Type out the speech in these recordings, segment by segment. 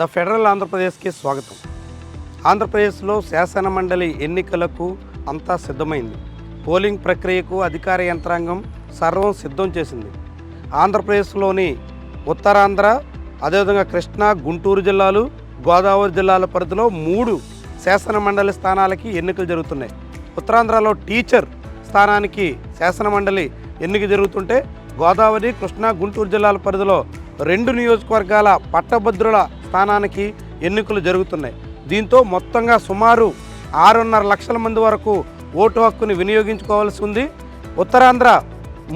The federal ఆంధ్రప్రదేశ్కి స్వాగతం. ఆంధ్రప్రదేశ్లో శాసన మండలి ఎన్నికలకు అంతా సిద్ధమైంది. పోలింగ్ ప్రక్రియకు అధికార యంత్రాంగం సర్వం సిద్ధం చేసింది. ఆంధ్రప్రదేశ్లోని ఉత్తరాంధ్ర అదేవిధంగా కృష్ణా గుంటూరు జిల్లాలు గోదావరి జిల్లాల పరిధిలో మూడు శాసన మండలి స్థానాలకి ఎన్నికలు జరుగుతున్నాయి. ఉత్తరాంధ్రలో టీచర్ స్థానానికి శాసన మండలి ఎన్నిక జరుగుతుంటే గోదావరి కృష్ణా గుంటూరు జిల్లాల పరిధిలో రెండు నియోజకవర్గాల పట్టభద్రుల స్థానానికి ఎన్నికలు జరుగుతున్నాయి. దీంతో మొత్తంగా సుమారు ఆరున్నర లక్షల మంది వరకు ఓటు హక్కుని వినియోగించుకోవాల్సి ఉంది. ఉత్తరాంధ్ర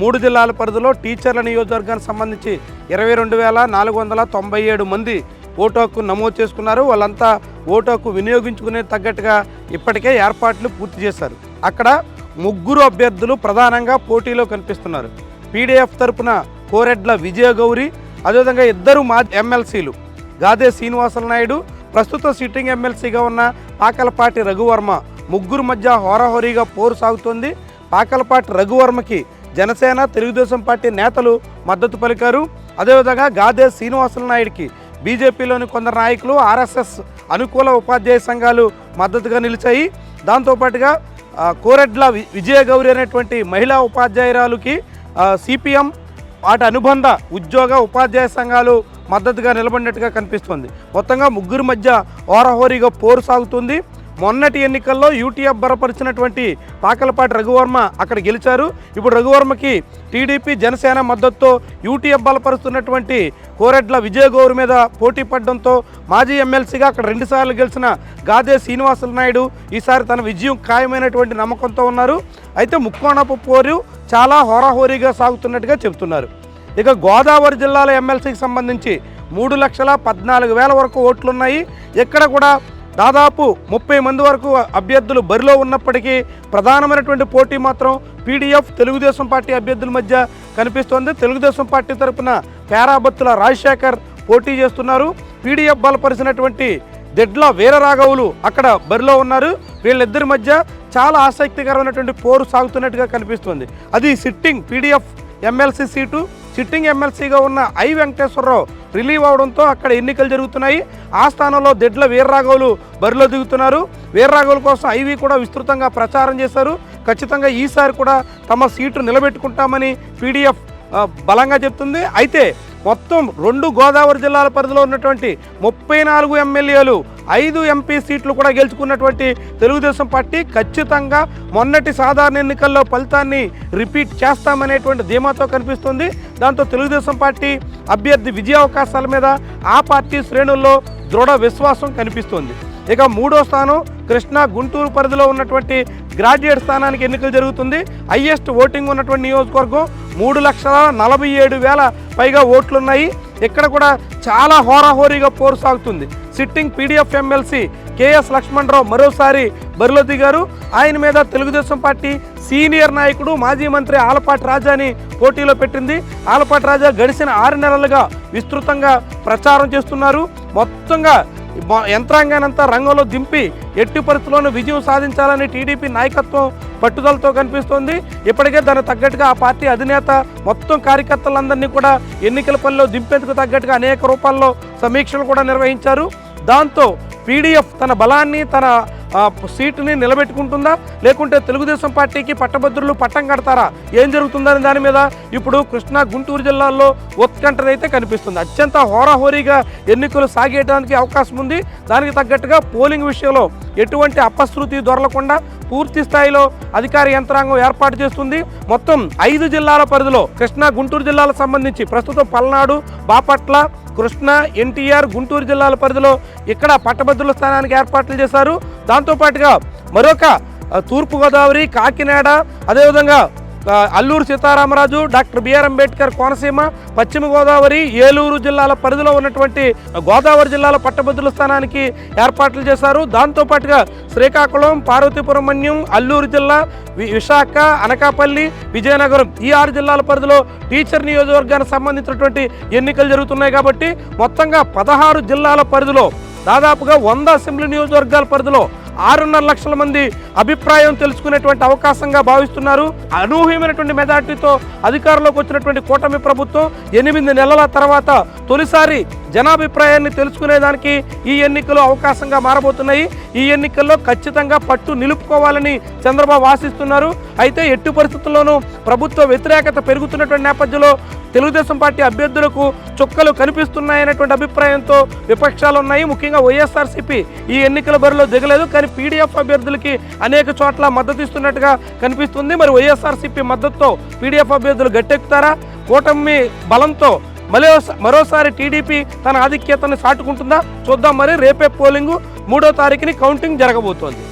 మూడు జిల్లాల పరిధిలో టీచర్ల నియోజకవర్గానికి సంబంధించి ఇరవై రెండు వేల నాలుగు వందల తొంభై ఏడు మంది ఓటు హక్కు నమోదు చేసుకున్నారు. వాళ్ళంతా ఓటు హక్కు వినియోగించుకునే తగ్గట్టుగా ఇప్పటికే ఏర్పాట్లు పూర్తి చేశారు. అక్కడ ముగ్గురు అభ్యర్థులు ప్రధానంగా పోటీలో కనిపిస్తున్నారు. పీడీఎఫ్ తరపున కోరెడ్ల విజయ గౌరి అదేవిధంగా ఇద్దరు మా ఎమ్మెల్సీలు. గాదే శ్రీనివాసల నాయుడు ప్రస్తుతం సిట్టింగ్ ఎమ్మెల్సీగా ఉన్న పాకలపాటి రఘువర్మ ముగ్గురు మధ్య హోరాహోరీగా పోరు సాగుతోంది. పాకలపాటి రఘువర్మకి జనసేన తెలుగుదేశం పార్టీ నేతలు మద్దతు పలికారు. అదేవిధంగా గాదే శ్రీనివాసుల నాయుడికి బీజేపీలోని కొందరు నాయకులు ఆర్ఎస్ఎస్ అనుకూల ఉపాధ్యాయ సంఘాలు మద్దతుగా నిలిచాయి. దాంతోపాటుగా కోరెడ్ల వి- విజయ గౌరి అనేటువంటి మహిళా ఉపాధ్యాయురాలుకి సిపిఎం వాటి అనుబంధ ఉద్యోగ ఉపాధ్యాయ సంఘాలు మద్దతుగా నిలబడినట్టుగా కనిపిస్తోంది. మొత్తంగా ముగ్గురు మధ్య ఓరహోరీగా పోరు సాగుతుంది. మొన్నటి ఎన్నికల్లో యూటీఎఫ్ బలపరిచినటువంటి పాకలపాటి రఘువర్మ అక్కడ గెలిచారు. ఇప్పుడు రఘువర్మకి టీడీపీ జనసేన మద్దతుతో యూటీఎఫ్ బలపరుస్తున్నటువంటి కోరెడ్ల విజయగౌరు మీద పోటీ పడడంతో మాజీ ఎమ్మెల్సీగా అక్కడ రెండుసార్లు గెలిచిన గాదే శ్రీనివాసులు నాయుడు ఈసారి తన విజయం ఖాయమైనటువంటి నమ్మకంతో ఉన్నారు. అయితే ముక్కోణపు పోరు చాలా హోరాహోరీగా సాగుతున్నట్టుగా చెబుతున్నారు. ఇక గోదావరి జిల్లాల ఎమ్మెల్సీకి సంబంధించి మూడు లక్షల పద్నాలుగు వేల వరకు ఓట్లున్నాయి. ఇక్కడ కూడా దాదాపు ముప్పై మంది వరకు అభ్యర్థులు బరిలో ఉన్నప్పటికీ ప్రధానమైనటువంటి పోటీ మాత్రం పీడీఎఫ్ తెలుగుదేశం పార్టీ అభ్యర్థుల మధ్య కనిపిస్తోంది. తెలుగుదేశం పార్టీ తరపున పేరాబత్తుల రాజశేఖర్ పోటీ చేస్తున్నారు. పీడీఎఫ్ బలపరిచినటువంటి దెడ్ల వీరరాఘవులు అక్కడ బరిలో ఉన్నారు. వీళ్ళిద్దరి మధ్య చాలా ఆసక్తికరమైనటువంటి పోరు సాగుతున్నట్టుగా కనిపిస్తుంది. అది sitting PDF MLC seat. Sitting ఎమ్మెల్సీగా ఉన్న ఐ వెంకటేశ్వరరావు రిలీవ్ అవడంతో అక్కడ ఎన్నికలు జరుగుతున్నాయి. ఆ స్థానంలో దెడ్ల వీర్రాఘవులు బరిలో దిగుతున్నారు. వీర్రాఘవుల కోసం ఐవి కూడా విస్తృతంగా ప్రచారం చేశారు. ఖచ్చితంగా ఈసారి కూడా తమ సీటు నిలబెట్టుకుంటామని పీడీఎఫ్ బలంగా చెప్తుంది. అయితే మొత్తం రెండు గోదావరి జిల్లాల పరిధిలో ఉన్నటువంటి ముప్పై నాలుగు ఎమ్మెల్యేలు ఐదు ఎంపీ సీట్లు కూడా గెలుచుకున్నటువంటి తెలుగుదేశం పార్టీ ఖచ్చితంగా మొన్నటి సాధారణ ఎన్నికల్లో ఫలితాన్ని రిపీట్ చేస్తామనేటువంటి ధీమాతో కనిపిస్తుంది. దాంతో తెలుగుదేశం పార్టీ అభ్యర్థి విజయావకాశాల మీద ఆ పార్టీ శ్రేణుల్లో దృఢ విశ్వాసం కనిపిస్తుంది. ఇక మూడో స్థానం కృష్ణా గుంటూరు పరిధిలో ఉన్నటువంటి గ్రాడ్యుయేట్ స్థానానికి ఎన్నికలు జరుగుతుంది. హయ్యెస్ట్ ఓటింగ్ ఉన్నటువంటి నియోజకవర్గం మూడు లక్షల నలభై ఏడు వేల పైగా ఓట్లున్నాయి. ఇక్కడ కూడా చాలా హోరాహోరీగా పోరు సాగుతుంది. Sitting PDF MLC KS Lakshmana Rao మరోసారి బరిలో దిగారు ఆయన మీద తెలుగుదేశం పార్టీ సీనియర్ నాయకుడు మాజీ మంత్రి ఆలపాటి రాజాని పోటీలో పెట్టింది. ఆలపాటి రాజా గడిచిన ఆరు నెలలుగా విస్తృతంగా ప్రచారం చేస్తున్నారు. మొత్తంగా యంత్రాంగానంతా రంగంలో దింపి ఎట్టి పరిస్థితుల్లోనూ విజయం సాధించాలని టీడీపీ నాయకత్వం పట్టుదలతో కనిపిస్తోంది. ఇప్పటికే దానికి తగ్గట్టుగా ఆ పార్టీ అధినేత మొత్తం కార్యకర్తలందరినీ కూడా ఎన్నికల పనిలో దింపేందుకు తగ్గట్టుగా అనేక రూపాల్లో సమీక్షలు కూడా నిర్వహించారు. దాంతో పీడీఎఫ్ తన బలాన్ని తన సీటుని నిలబెట్టుకుంటుందా? లేకుంటే తెలుగుదేశం పార్టీకి పట్టభద్రులు పట్టం కడతారా? ఏం జరుగుతుందనే దాని మీద ఇప్పుడు కృష్ణా గుంటూరు జిల్లాల్లో ఉత్కంఠనైతే కనిపిస్తుంది. అత్యంత హోరాహోరీగా ఎన్నికలు సాగేయడానికి అవకాశం ఉంది. దానికి తగ్గట్టుగా పోలింగ్ విషయంలో ఎటువంటి అపశృతి దొరలకుండా పూర్తి స్థాయిలో అధికార యంత్రాంగం ఏర్పాటు చేస్తుంది. మొత్తం ఐదు జిల్లాల పరిధిలో కృష్ణా గుంటూరు జిల్లాలకు సంబంధించి ప్రస్తుతం పల్నాడు బాపట్ల కృష్ణా ఎన్టీఆర్ గుంటూరు జిల్లాల పరిధిలో ఇక్కడ పట్టభద్రుల స్థానానికి ఏర్పాట్లు చేశారు. దాంతోపాటుగా మరొక తూర్పుగోదావరి కాకినాడ అదేవిధంగా అల్లూరు సీతారామరాజు డాక్టర్ బిఆర్ అంబేద్కర్ కోనసీమ పశ్చిమ గోదావరి ఏలూరు జిల్లాల పరిధిలో ఉన్నటువంటి గోదావరి జిల్లాల పట్టభద్రుల స్థానానికి ఏర్పాట్లు చేశారు. దాంతోపాటుగా శ్రీకాకుళం పార్వతీపురం మన్యం అల్లూరు జిల్లా వి- విశాఖ అనకాపల్లి విజయనగరం ఈ ఆరు జిల్లాల పరిధిలో టీచర్ నియోజకవర్గానికి సంబంధించినటువంటి ఎన్నికలు జరుగుతున్నాయి కాబట్టి మొత్తంగా పదహారు జిల్లాల పరిధిలో దాదాపుగా వంద అసెంబ్లీ నియోజకవర్గాల పరిధిలో ఆరున్నర లక్షల మంది అభిప్రాయం తెలుసుకునేటువంటి అవకాశంగా భావిస్తున్నారు. అనూహ్యమైనటువంటి మెజార్టీతో అధికారంలోకి వచ్చినటువంటి కూటమి ప్రభుత్వం ఎనిమిది నెలల తర్వాత తొలిసారి జనాభిప్రాయాన్ని తెలుసుకునేదానికి ఈ ఎన్నికలు అవకాశంగా మారబోతున్నాయి. ఈ ఎన్నికల్లో ఖచ్చితంగా పట్టు నిలుపుకోవాలని చంద్రబాబు ఆశిస్తున్నారు. అయితే ఎట్టి పరిస్థితుల్లోనూ ప్రభుత్వ వ్యతిరేకత పెరుగుతున్నటువంటి నేపథ్యంలో తెలుగుదేశం పార్టీ అభ్యర్థులకు చుక్కలు కనిపిస్తున్నాయనేటువంటి అభిప్రాయంతో విపక్షాలు ఉన్నాయి. ముఖ్యంగా వైఎస్ఆర్సీపీ ఈ ఎన్నికల బరిలో దిగలేదు. కానీ పీడీఎఫ్ అభ్యర్థులకి అనేక చోట్ల మద్దతు ఇస్తున్నట్టుగా కనిపిస్తుంది. మరి వైఎస్ఆర్సీపీ మద్దతుతో పీడీఎఫ్ అభ్యర్థులు గట్టెక్కుతారా? కూటమి బలంతో మరో మరోసారి టీడీపీ తన ఆధిక్యతను చాటుకుంటుందా చూద్దాం మరి. రేపే పోలింగు. మూడో తారీఖుని కౌంటింగ్ జరగబోతోంది.